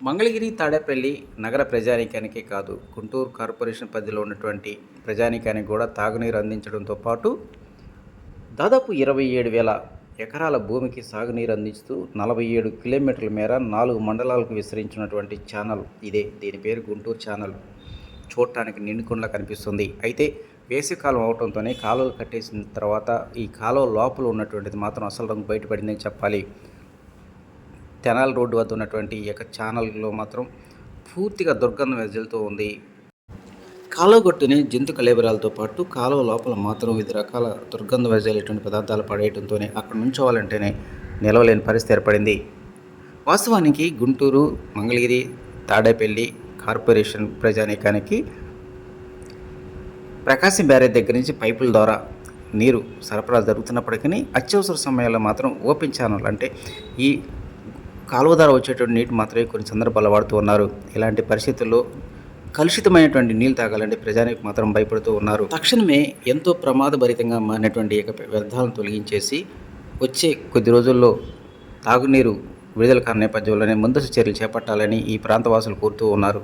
మంగళగిరి తాడేపల్లి నగర ప్రజానీకానికే కాదు గుంటూరు కార్పొరేషన్ పరిధిలో ఉన్నటువంటి ప్రజానీకానికి కూడా తాగునీరు అందించడంతో పాటు దాదాపు ఇరవై ఏడు వేల ఎకరాల భూమికి సాగునీరు అందిస్తూ నలభై ఏడు కిలోమీటర్ల మేర నాలుగు మండలాలకు విస్తరించినటువంటి ఛానల్ ఇదే. దీని పేరు గుంటూరు ఛానల్. చూడటానికి నిండుకుండా కనిపిస్తుంది. అయితే వేసవికాలం అవడంతోనే కాలువలు కట్టేసిన తర్వాత ఈ కాలువ లోపల ఉన్నటువంటిది మాత్రం అసలు రంగు బయటపడిందని చెప్పాలి. తెనాల్ రోడ్డు వద్ద ఉన్నటువంటి ఈ యొక్క ఛానల్లో మాత్రం పూర్తిగా దుర్గంధం వెజలుతూ ఉంది. కాలువ గొట్టుని జంతు కలేబరాలతో పాటు కాలువ లోపల మాత్రం వివిధ రకాల దుర్గంధ వెజలేటువంటి పదార్థాలు పడేయడంతోనే అక్కడ నుంచోవాలంటేనే నిలవలేని పరిస్థితి ఏర్పడింది. వాస్తవానికి గుంటూరు మంగళగిరి తాడేపల్లి కార్పొరేషన్ ప్రజానీకానికి ప్రకాశం బ్యారేజ్ దగ్గర నుంచి పైపుల ద్వారా నీరు సరఫరా జరుగుతున్నప్పటికీ అత్యవసర సమయాల్లో మాత్రం ఓపెన్ ఛానల్ అంటే ఈ కాలువ ద్వారా వచ్చేటువంటి నీటి మాత్రమే కొన్ని సందర్భాల్లో వాడుతూ ఉన్నారు. ఇలాంటి పరిస్థితుల్లో కలుషితమైనటువంటి నీళ్ళు తాగాలంటే ప్రజానికి మాత్రం భయపడుతూ ఉన్నారు. తక్షణమే ఎంతో ప్రమాదభరితంగా మారినటువంటి యొక్క వ్యర్థాలను తొలగించేసి వచ్చే కొద్ది రోజుల్లో తాగునీరు విడుదల కాని నేపథ్యంలోనే ముందస్తు చర్యలు చేపట్టాలని ఈ ప్రాంతవాసులు కోరుతూ ఉన్నారు.